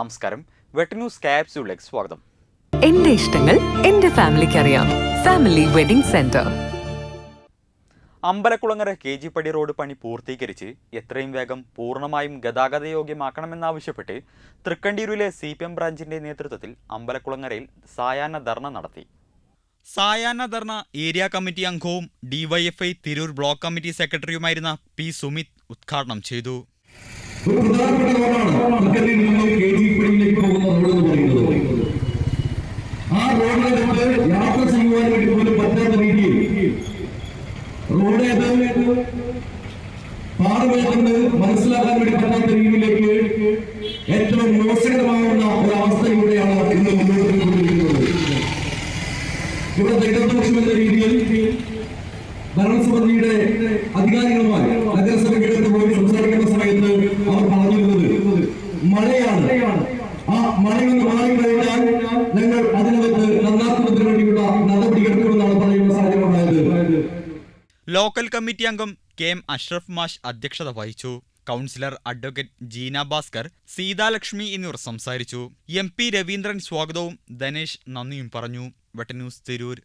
നമസ്കാരം. വെട്ട് ന്യൂസ് ക്യാപ്സ്യൂളിലേക്ക് സ്വാഗതം. എന്റെ ഇഷ്ടങ്ങൾ എന്റെ ഫാമിലിക്ക് അറിയാം. Family wedding centre. Ambalakulangara K G Padi road പണി പൂർത്തീകരിച്ച് എത്രയും വേഗം പൂർണമായും ഗതാഗതയോഗ്യമാക്കണമെന്നാവശ്യപ്പെട്ട് തൃക്കണ്ടിയൂരിലെ സി പി എം ബ്രാഞ്ചിന്റെ നേതൃത്വത്തിൽ അമ്പലക്കുളങ്ങരയിൽ സായാഹ്ന ധർണ നടത്തി. സായാഹ്ന ധർണ ഏരിയ കമ്മിറ്റി അംഗവും ഡിവൈഎഫ്ഐ തിരൂർ ബ്ലോക്ക് കമ്മിറ്റി സെക്രട്ടറിയുമായിരുന്ന പി സുമിത് ഉദ്ഘാടനം ചെയ്തു ഒരു പ്രധാനപ്പെട്ട റോഡാണ് തൃക്കരിയിൽ നിന്നും കെ ജി പടിയിലേക്ക് പോകുന്ന റോഡ് എന്ന് പറയുന്നത് ആ റോഡിനകത്ത് യാത്ര ചെയ്യുവാൻ വേണ്ടി പോലും പറ്റാത്ത രീതിയിൽ റോഡ് ഏത് പാടുപെട്ടെന്ന് മനസ്സിലാക്കാൻ വേണ്ടി പറ്റാത്ത രീതിയിലേക്ക് ഏറ്റവും മോശകരമാവുന്ന ഒരു അവസ്ഥയിലൂടെയാണ് ഇന്ന് മുന്നോട്ട് പോയിക്കൊണ്ടിരിക്കുന്നത് ഇവിടെ ഇടതുപക്ഷം എന്ന രീതിയിൽ ഭരണസമിതിയുടെ അധികാരികളുമായി നഗരസഭയ്ക്കകത്ത് പോയി സംസാരിക്കുന്ന സമയത്ത് അവർ പറഞ്ഞിരുന്നത് മഴയാണ്. ആ മഴയൊന്ന് മാറിക്കഴിഞ്ഞാൽ ലോക്കൽ കമ്മിറ്റി അംഗം കെ എം അഷ്റഫ് മാഷ് അധ്യക്ഷത വഹിച്ചു. കൗൺസിലർ അഡ്വക്കേറ്റ് ജീന ഭാസ്കർ സീതാലക്ഷ്മി എന്നിവർ സംസാരിച്ചു. എം പി രവീന്ദ്രൻ സ്വാഗതവും ധനേഷ് നന്ദിയും പറഞ്ഞു. വെട്ടന്യൂസ് തിരൂർ.